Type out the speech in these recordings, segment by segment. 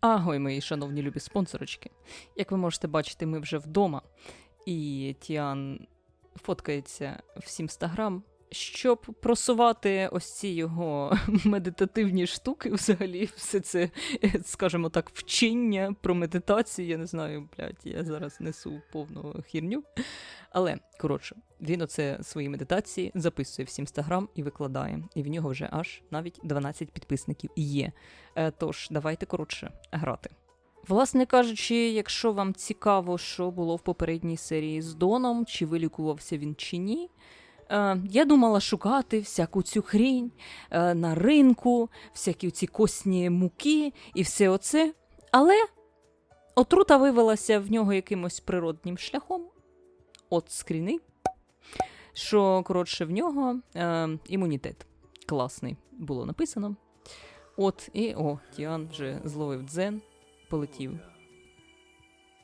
Агой, мої шановні любі спонсорочки. Як ви можете бачити, ми вже вдома, і Тіан фоткається в інстаграм, щоб просувати ось ці його медитативні штуки, взагалі, все це, скажімо так, вчення про медитацію. Я не знаю, блядь, я зараз несу повну хірню. Але коротше, він оце свої медитації записує в інстаграм і викладає. І в нього вже аж навіть 12 підписників є. Е, Тож, давайте коротше грати. Власне кажучи, якщо вам цікаво, що було в попередній серії з Доном, чи вилікувався він чи ні. Е, я думала шукати всяку цю хрінь е, на ринку, всякі ці косні муки і все оце. Але отрута вивелася в нього якимось природнім шляхом. От скріни. Що, коротше, в нього е, імунітет класний було написано. От, і о, Тіан вже зловив дзен, полетів.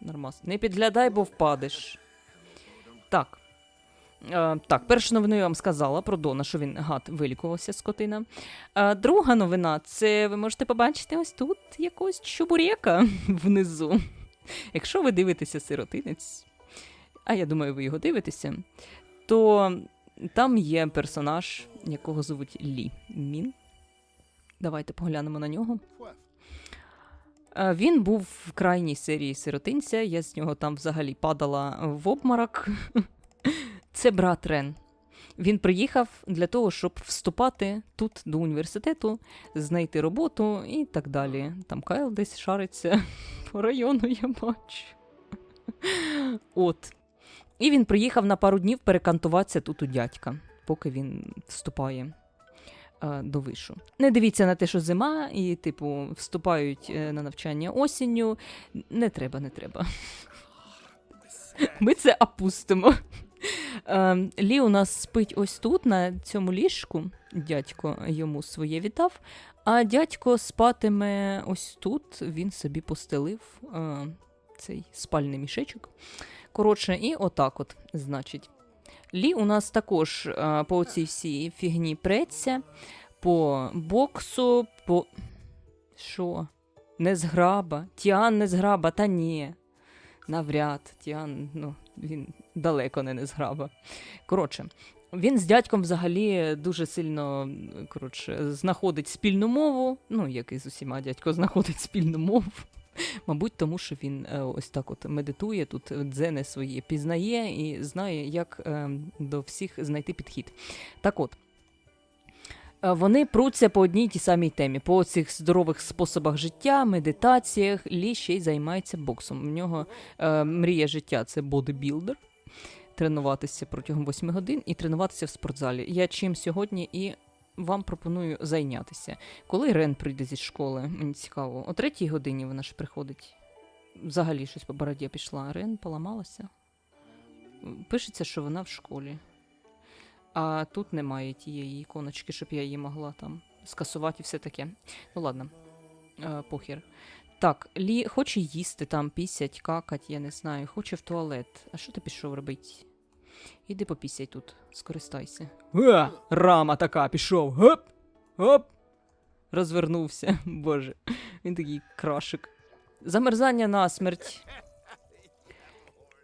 Нормас. Не підглядай, бо впадеш. Так. Е, так, першу новину я вам сказала про Дона, що він гад вилікувався скотина. Е, друга новина це ви можете побачити ось тут якогось чубурека внизу. Якщо ви дивитеся сиротинець, а я думаю, ви його дивитеся, то там є персонаж, якого звуть Лі Мін. Давайте поглянемо на нього. Е, Він був в крайній серії сиротинця, я з нього там взагалі падала в обморок. Це брат Рен. Він приїхав для того, щоб вступати тут до університету, знайти роботу і так далі. Там Кайл десь шариться по району, я бачу. От. І він приїхав на пару днів перекантуватися тут у дядька, поки він вступає е, до вишу. Не дивіться на те, що зима, і, типу, вступають е, на навчання осінню. Не треба, не треба. Ми це опустимо. Е, Лі у нас спить ось тут, на цьому ліжку. Дядько йому своє вітав. А дядько спатиме ось тут. Він собі постелив е, цей спальний мішечок. Коротше, і отак от, значить. Лі у нас також е, по цій всій фігні преться, по боксу, по. Що? Не зграба. Тіан не зграба, та ні. Навряд. Тіан, ну, він далеко не незграба. Коротше, він з дядьком взагалі дуже сильно коротше, знаходить спільну мову. Ну, як і з усіма дядько знаходить спільну мову. Мабуть, тому що він е, ось так от медитує, тут дзени свої пізнає і знає, як е, до всіх знайти підхід. Так от. е, Вони пруться по одній тій самій темі, по цих здорових способах життя, медитаціях. Лі ще й займається боксом. У нього е, мрія життя це бодибілдер. Тренуватися протягом 8 годин і тренуватися в спортзалі. Я чим сьогодні і вам пропоную зайнятися. Коли Рен прийде зі школи, мені цікаво, о третій годині вона ж приходить. Взагалі щось по бороді пішла. Рен поламалася. Пишеться, що вона в школі. А тут немає тієї іконочки, щоб я її могла там скасувати і все таке. Ну ладно, е, похір. Так, Лі хоче їсти там, пісять, какать, я не знаю, хоче в туалет. А що ти пішов робити? Іди попісяй тут, скористайся. Га! Рама така, пішов. Гоп! Гоп! Розвернувся. Боже, він такий крашик. Замерзання на смерть.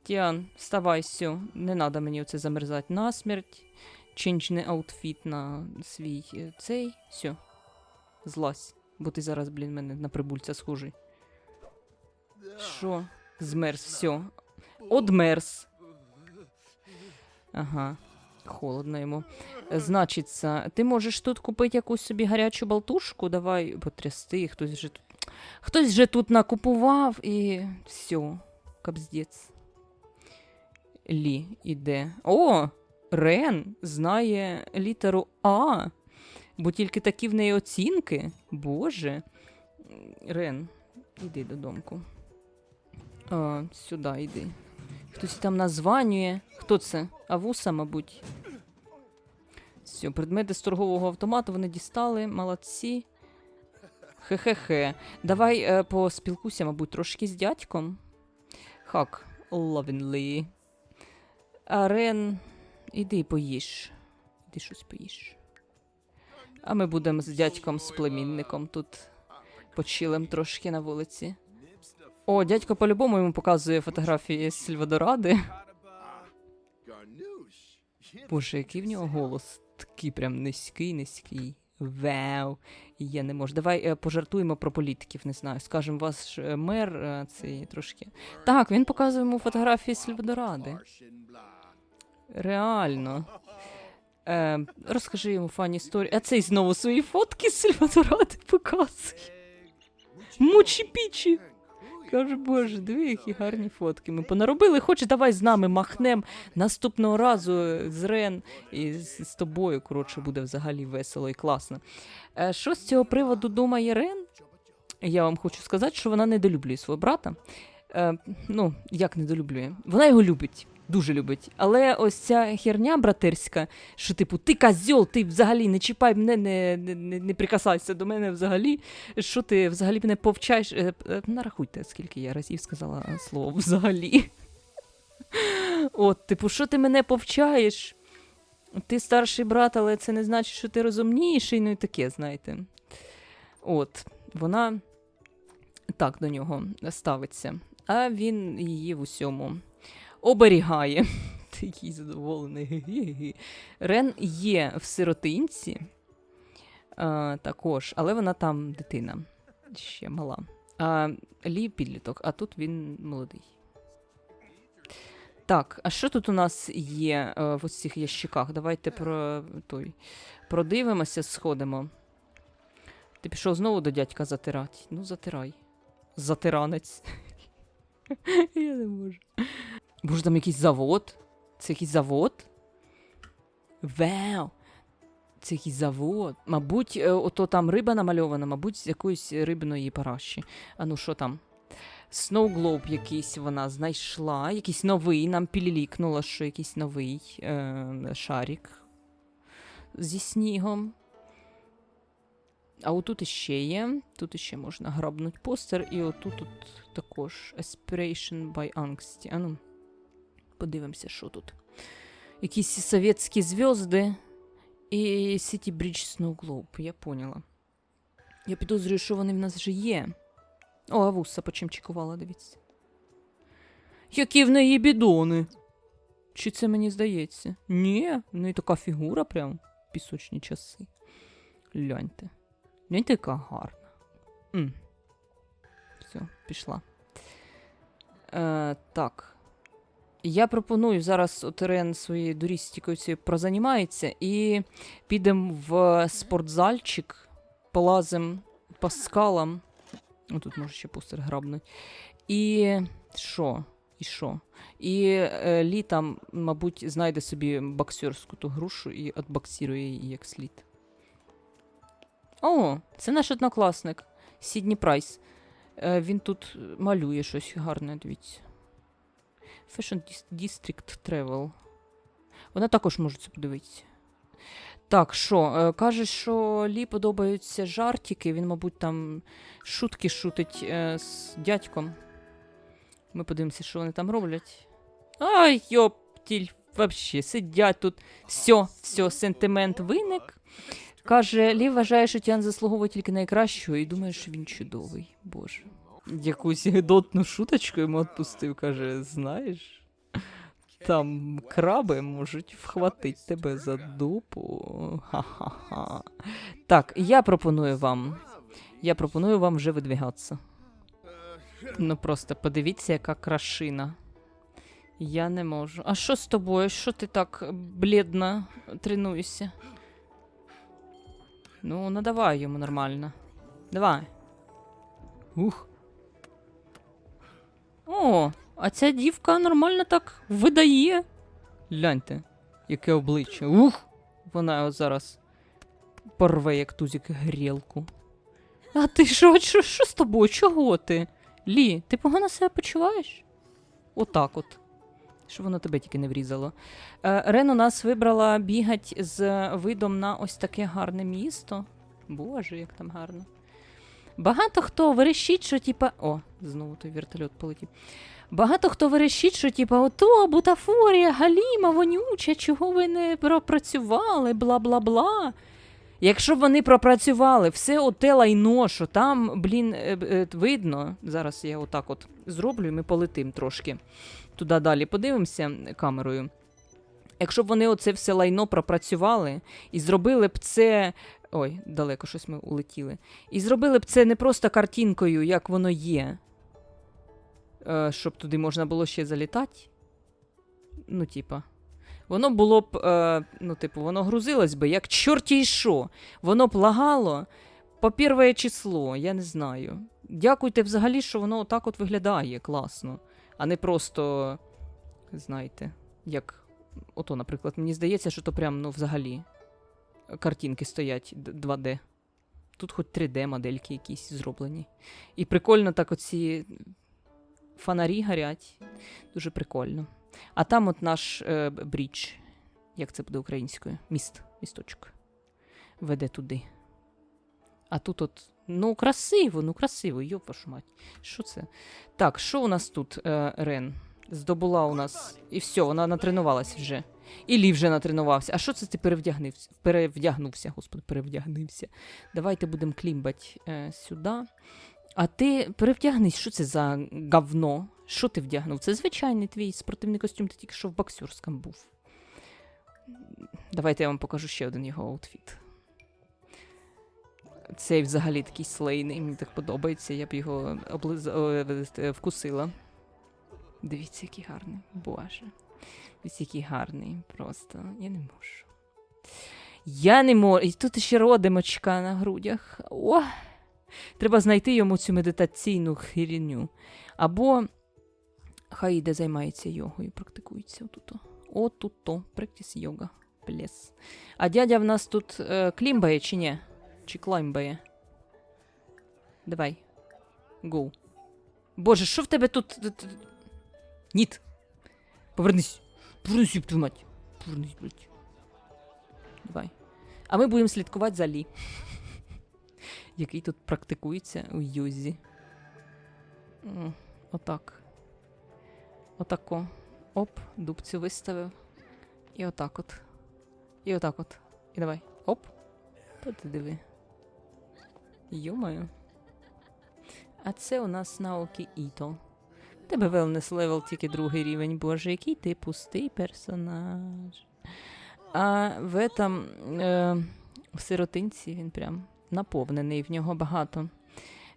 Тіан, вставай, сю. Не треба мені оце замерзати на смерть. Чинчне аутфіт на свій е, цей. Сю. Злазь. Бо ти зараз, блін, мене на прибульця схожий. Що? Змерз, все. Одмерз. Ага. Холодно йому. Значиться, ти можеш тут купити якусь собі гарячу болтушку, давай потрясти, хтось вже тут. Хтось же тут накупував і все. Капздець. Лі іде. О! Рен знає літеру А. Бо тільки такі в неї оцінки. Боже. Рен, іди додомку. А, сюди йди. Хтось там названює. Хто це? Авуса, мабуть. Все, предмети з торгового автомату вони дістали. Молодці. Хе-хе-хе. Давай е, поспілкуйся, мабуть, трошки з дядьком. Хак, lovingly. А Рен, іди поїж. Іди щось поїж. А ми будемо з дядьком з племінником тут почилим трошки на вулиці. О, дядько по-любому йому показує фотографії з Сільвадоради. Боже, який в нього голос. Такий прям низький, низький. Вау. Я не можу. Давай е, пожартуємо про політиків, не знаю. Скажемо, ваш е, мер е, цей трошки. Так, він показує йому фотографії Сільвадоради. Реально. Е, розкажи йому фані історію. А цей знову свої фотки з Сільвадоради показує. Мучі пічі. Каже, боже, диви, які гарні фотки. Ми понаробили, хоч давай з нами махнем наступного разу е, з Рен і з, з тобою. Коротше, буде взагалі весело і класно. Е, що з цього приводу думає Рен? Я вам хочу сказати, що вона недолюблює свого брата. Е, ну, як недолюблює? Вона його любить. Дуже любить. Але ось ця херня братерська, що, типу, ти козьол, ти взагалі не чіпай мене, не, не, не, прикасайся до мене взагалі. Що ти взагалі мене повчаєш? Е, е, нарахуйте, скільки я разів сказала слово взагалі. От, типу, що ти мене повчаєш? Ти старший брат, але це не значить, що ти розумніший, ну і таке, знаєте. От, вона так до нього ставиться, а він її в усьому оберігає. Такий задоволений. Рен є в сиротинці а, також, але вона там дитина ще мала. А Лі підліток, а тут він молодий. Так, а що тут у нас є е, в ось цих ящиках? Давайте про той продивимося, сходимо. Ти пішов знову до дядька затирати? Ну, затирай. Затиранець. Я не можу. Боже, там якийсь завод? Це якийсь завод? Вау! Це якийсь завод. Мабуть, е, ото там риба намальована, мабуть, з якоїсь рибної параші. А ну що там? Сноуглоб якийсь вона знайшла, якийсь новий, нам пілілікнуло, що якийсь новий е- шарик зі снігом. А отут іще є. Тут іще можна грабнути постер, і отут тут також Aspiration by Angsty. А ну, подивимося, що тут. Якісь совєтські зв'язки і City Bridge Snow Globe. Я поняла. Я підозрюю, що вони в нас вже є. О, а вуса почимчикувала, дивіться. Які в неї бідони. Чи це мені здається? Ні, в неї така фігура прям пісочні часи. Гляньте. Гляньте, яка гарна. Все, пішла. Е, так. Я пропоную зараз от Рен своєю дурістікою цією прозанімається і підемо в спортзальчик, полазимо по скалам. Ну, тут може ще постер грабнуть. І що? І що? І е, Лі там, мабуть, знайде собі боксерську ту грушу і отбоксирує її як слід. О, це наш однокласник Сідні Прайс. Е, він тут малює щось гарне, дивіться. Fashion Dis- District Travel. Вона також може це подивитися. Так, що? Е, каже, що Лі подобаються жартики. Він, мабуть, там шутки шутить е, з дядьком. Ми подивимося, що вони там роблять. Ай, йоптіль, вообще, сидять тут. Все, все, сентимент виник. Каже, Лі вважає, що Тян заслуговує тільки найкращого і думає, що він чудовий. Боже. Якусь гидотну шуточку йому відпустив, каже, знаєш. Там краби можуть вхватити тебе за дупу. Ха-ха-ха. Так, я пропоную вам. Я пропоную вам вже видвігатися. Ну просто подивіться, яка крашина. Я не можу. А що з тобою? Що ти так блідно тренуєшся? Ну, надавай йому нормально. Давай. Ух. О, а ця дівка нормально так видає. Гляньте, яке обличчя. Ух! Вона його зараз порве, як тузик грілку. А ти що, що, що з тобою? Чого ти? Лі, ти погано себе почуваєш? Отак от. Щоб воно тебе тільки не врізало. Е, Рен у нас вибрала бігать з видом на ось таке гарне місто. Боже, як там гарно. Багато хто верещить, що типа. О, знову той вертольот полетів. Багато хто верещить, що типа ото бутафорія, галіма, вонюча, чого ви не пропрацювали, бла бла бла. Якщо б вони пропрацювали все оте лайно, що там, блін, е, е, видно. Зараз я отак от зроблю, і ми полетим трошки туди далі. Подивимося камерою. Якщо б вони оце все лайно пропрацювали і зробили б це. Ой, далеко щось ми улетіли. І зробили б це не просто картинкою, як воно є. Е, щоб туди можна було ще залітати. Ну, типа. Воно було б, е, ну, типу, воно грузилось би, як чорті й що. Воно б лагало по перше число, я не знаю. Дякуйте взагалі, що воно отак от виглядає класно, а не просто, знаєте, як. Ото, наприклад, мені здається, що то прям, ну, взагалі картинки стоять 2D. Тут хоч 3D модельки якісь зроблені. І прикольно так оці фонарі горять. Дуже прикольно. А там от наш е, б- брідж, як це буде українською? Міст, місточок. Веде туди. А тут от. Ну, красиво, ну красиво, йоп вашу мать. Що це? Так, що у нас тут, е, Рен? Здобула у нас. І все, вона натренувалась вже. І Лі вже натренувався. А що це ти перевдягнився? Перевдягнувся, господи, перевдягнився. Давайте будемо клімбать е, сюди. А ти перевдягнись, що це за говно? Що ти вдягнув? Це звичайний твій спортивний костюм, ти тільки що в боксерському був. Давайте я вам покажу ще один його аутфіт. Цей взагалі такий слейний, мені так подобається, я б його облиз... е, вкусила. Дивіться, який гарний. Боже. Дивіться, який гарний. Просто. Я не можу. Я не можу. І тут ще родимочка на грудях. О! Треба знайти йому цю медитаційну херіню. Або хай іде займається йогою, практикується отут. Отут-то. Практис йога. Плес. А дядя в нас тут е, клімбає чи ні? Чи клаймбає? Давай. Гоу. Боже, що в тебе тут? Ніт. Повернись. Повернись, твою мать. Повернись, блядь. Давай. А ми будемо слідкувати за Лі. Який тут практикується у Юзі. Отак. Отако. Оп, дубцю виставив. І отак от. І отак от. І давай. Оп. Та ти диви. Йомаю. А це у нас Наокі Іто. Тебе wellness левел тільки другий рівень, боже, який ти пустий персонаж. А в этом, е, в сиротинці він прям наповнений, в нього багато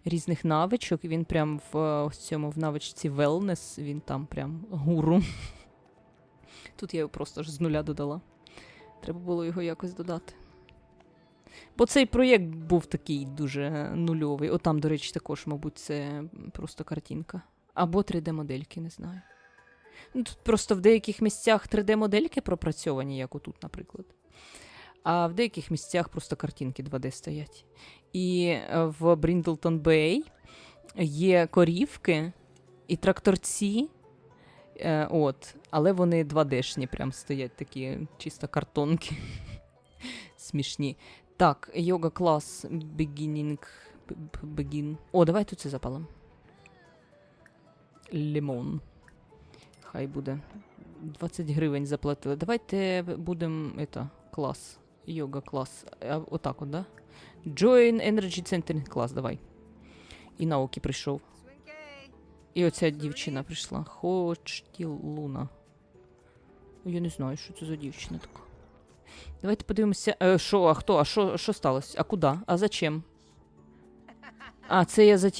різних навичок. Він прям в ось цьому в навичці wellness, він там прям гуру. Тут я його просто ж з нуля додала. Треба було його якось додати. Бо цей проєкт був такий дуже нульовий. Отам, до речі, також, мабуть, це просто картинка. Або 3D-модельки, не знаю. Ну, тут просто в деяких місцях 3D-модельки пропрацьовані, як отут, наприклад. А в деяких місцях просто картинки 2D стоять. І е, в Бріндлтон Бей є корівки і тракторці. Е, от, але вони 2D-шні прям стоять такі чисто картонки. Смішні. Так, йога клас beginning. Begin. О, давай тут це запалимо. Лимон. Хай буде. 20 гривень заплатили. Давайте будемо клас. Йога клас. Отак от, да? Join Energy Center клас, давай. І науки прийшов. І оця дівчина прийшла. Луна. Я не знаю, що це за дівчина така. Давайте подивимося. Е, Що, а хто? А що, сталося? А куди? А зачем? А, це я за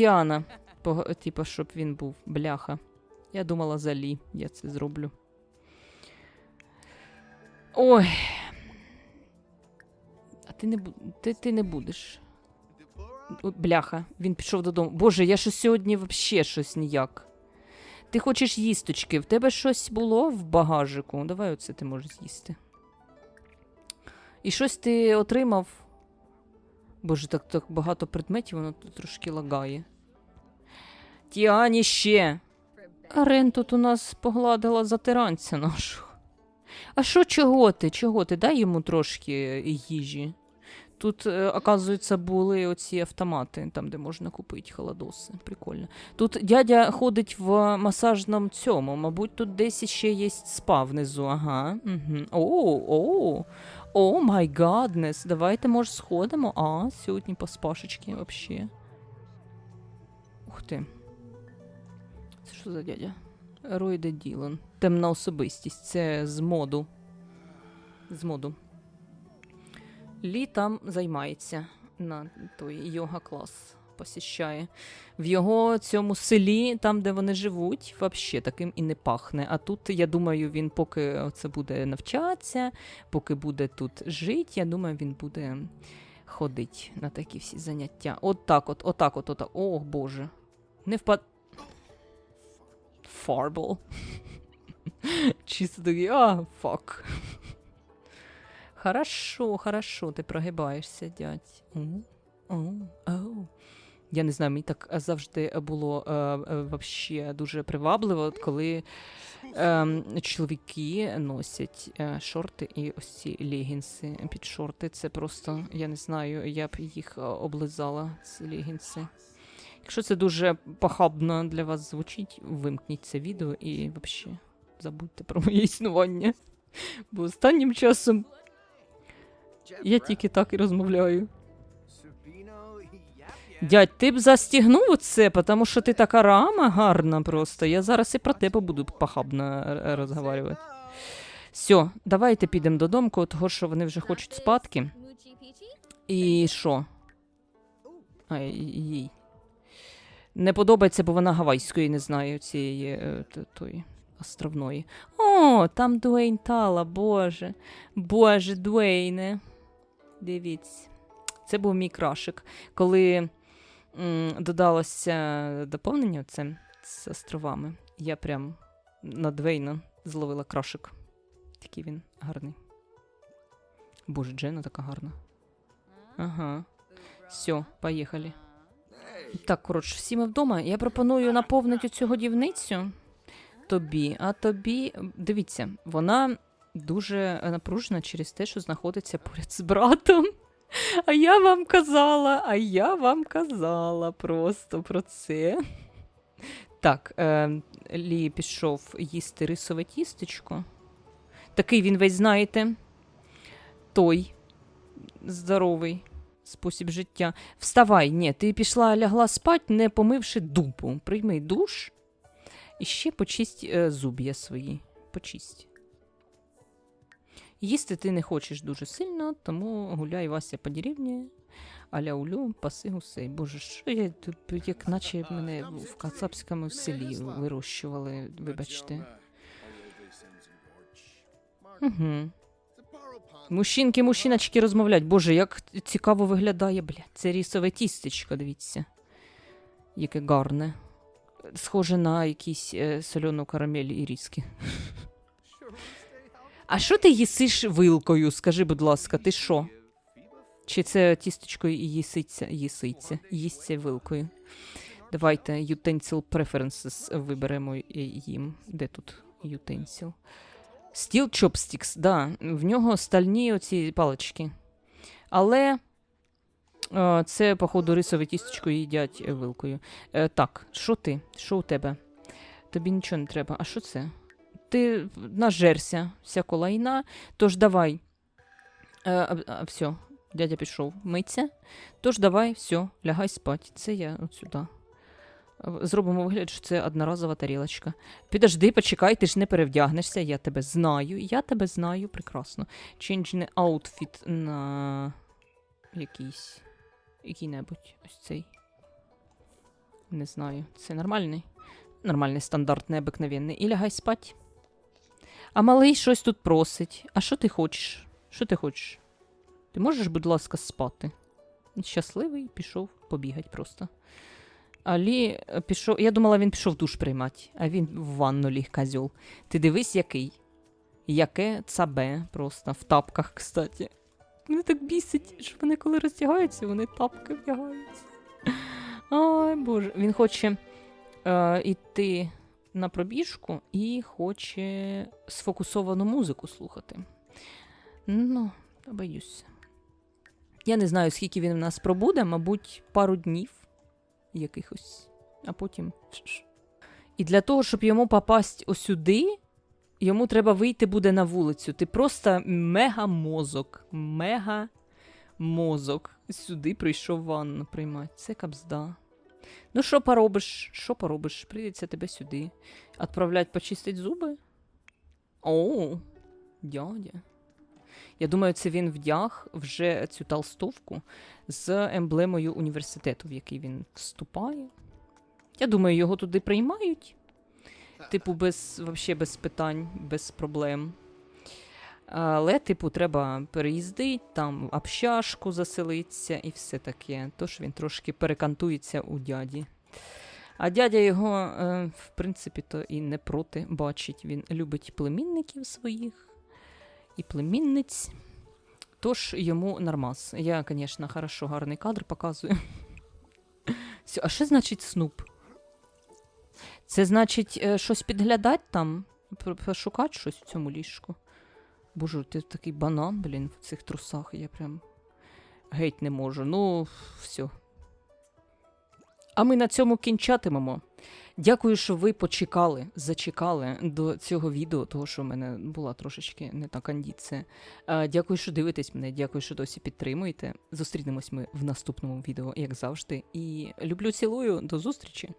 Пого- Типа, щоб він був бляха. Я думала за Лі. Я це зроблю. Ой. А ти не, ти, ти не будеш. О, бляха, він пішов додому. Боже, я що сьогодні взагалі щось ніяк. Ти хочеш їсточки? В тебе щось було в багажику? Давай оце ти можеш з'їсти. І щось ти отримав. Боже, так, так багато предметів, воно тут трошки лагає. Тіані ще. Рен тут у нас погладила затиранця нашого. А що чого ти? Чого ти? Дай йому трошки їжі. Тут, е, оказується, були оці автомати, там, де можна купити холодоси. Прикольно. Тут дядя ходить в масажному цьому. Мабуть, тут десь ще є спа внизу. Ага. О, о, май гаднес, давайте, може, сходимо. А, сьогодні по спашечки вообще. Ух ти. Це що за дядя? Ройде Ділан. Темна особистість. Це з моду. З моду. Лі там займається на той йога-клас посіщає. В його цьому селі, там, де вони живуть, взагалі таким і не пахне. А тут, я думаю, він поки це буде навчатися, поки буде тут жити, я думаю, він буде ходити на такі всі заняття. От так от, отак от, отак. Ох, Боже. Не впад. Фарбл. Чисто такий, а, фак. Хорошо, хорошо, ти прогибаєшся, дядь. О, о, о. Я не знаю, мені так завжди було е, е, вообще дуже привабливо, коли е, чоловіки носять е, шорти і ось ці легінси під шорти. Це просто, я не знаю, я б їх е, облизала, ці легінси. Якщо це дуже похабно для вас звучить, вимкніть це відео і взагалі забудьте про моє існування. Бо останнім часом я тільки так і розмовляю. Дядь, ти б застігнув це, тому що ти така рама гарна просто. Я зараз і про тебе буду похабно е, розговорювати. Все, давайте підемо додому, того що вони вже хочуть спадки. І що? А, і- їй. Не подобається, бо вона гавайської не знає цієї е, тої островної. О, там Дуейн Тала, боже. Боже, Дуейне. Дивіться. Це був мій крашик. Коли м, додалося доповнення це з островами, я прям на Двейна зловила крашик. Такий він гарний. Боже, Джена така гарна. Ага. Все, поїхали. Так, коротше, всі ми вдома. Я пропоную наповнити цю годівницю тобі, а тобі. Дивіться, вона дуже напружена через те, що знаходиться поряд з братом. А я вам казала, а я вам казала просто про це. Так, е, Лі пішов їсти рисове тістечко. Такий він весь, знаєте, той здоровий спосіб життя. Вставай, ні, ти пішла лягла спать, не помивши дупу. Прийми душ і ще почисть е, зуб'я свої. Почисть. Їсти ти не хочеш дуже сильно, тому гуляй Вася по деревні, аля улю, паси гусей. Боже, що я тут, як наче мене в кацапському селі вирощували, вибачте. Угу. Мужчинки, мужчиночки розмовлять. Боже, як цікаво виглядає, бля. Це рісове тістечко, дивіться. Яке гарне. Схоже на якісь е, соляну карамель і різки. А що ти їсиш вилкою? Скажи, будь ласка, ти що? Чи це тістечко і їситься, їситься, їсться вилкою? Давайте utensil preferences виберемо їм. Де тут utensil? Steel chopsticks, да. В нього стальні оці палички. Але е, це, походу, рисове тістечко їдять е, вилкою. Е, так, що ти? Що у тебе? Тобі нічого не треба. А що це? Ти нажерся, всяко лайна, тож давай. Е, а, а, все, дядя пішов миться. Тож давай, все, лягай спать. Це я от сюди. Зробимо вигляд, що це одноразова тарілочка. Підожди, почекай, ти ж не перевдягнешся, я тебе знаю. Я тебе знаю прекрасно. Change не outfit на якийсь. Який-небудь. Ось цей. Не знаю. Це нормальний? Нормальний, стандартний, обикновенний. І лягай спать. А малий щось тут просить. А що ти хочеш? Що ти хочеш? Ти можеш, будь ласка, спати? Щасливий, пішов побігать просто. Алі е, пішов. Я думала, він пішов душ приймати, а він в ванну ліг козьол. Ти дивись, який. Яке цабе просто в тапках, кстати. Мене так бісить, що вони коли роздягаються, вони тапки вдягаються. Ай, Боже. Він хоче е, йти на пробіжку і хоче сфокусовану музику слухати. Ну, боюся. Я не знаю, скільки він в нас пробуде, мабуть, пару днів якихось, а потім. І для того, щоб йому попасть осюди, Йому треба вийти буде на вулицю. Ти просто мега-мозок. Мега-мозок. Сюди прийшов ванну приймати. Це кабзда. Ну, що поробиш? Що поробиш? Прийдеться тебе сюди. Отправлять почистить зуби? О, дядя. Я думаю, це він вдяг вже цю толстовку з емблемою університету, в який він вступає. Я думаю, його туди приймають. Типу, без, вообще без питань, без проблем. Але, типу, треба переїздити, там общашку заселитися і все таке. Тож він трошки перекантується у дяді. А дядя його, е, в принципі, то і не проти бачить. Він любить племінників своїх і племінниць. Тож йому нормас. Я, звісно, хорошо, гарний кадр показую. Все, а що значить снуп? Це значить е, щось підглядати там, пошукати щось в цьому ліжку. Боже, ти такий банан, блін, в цих трусах. Я прям геть не можу. Ну, все. А ми на цьому кінчатимемо. Дякую, що ви почекали, зачекали до цього відео, того, що в мене була трошечки не та кондиція. Е, Дякую, що дивитесь мене. Дякую, що досі підтримуєте. Зустрінемось ми в наступному відео, як завжди. І люблю, цілую. До зустрічі!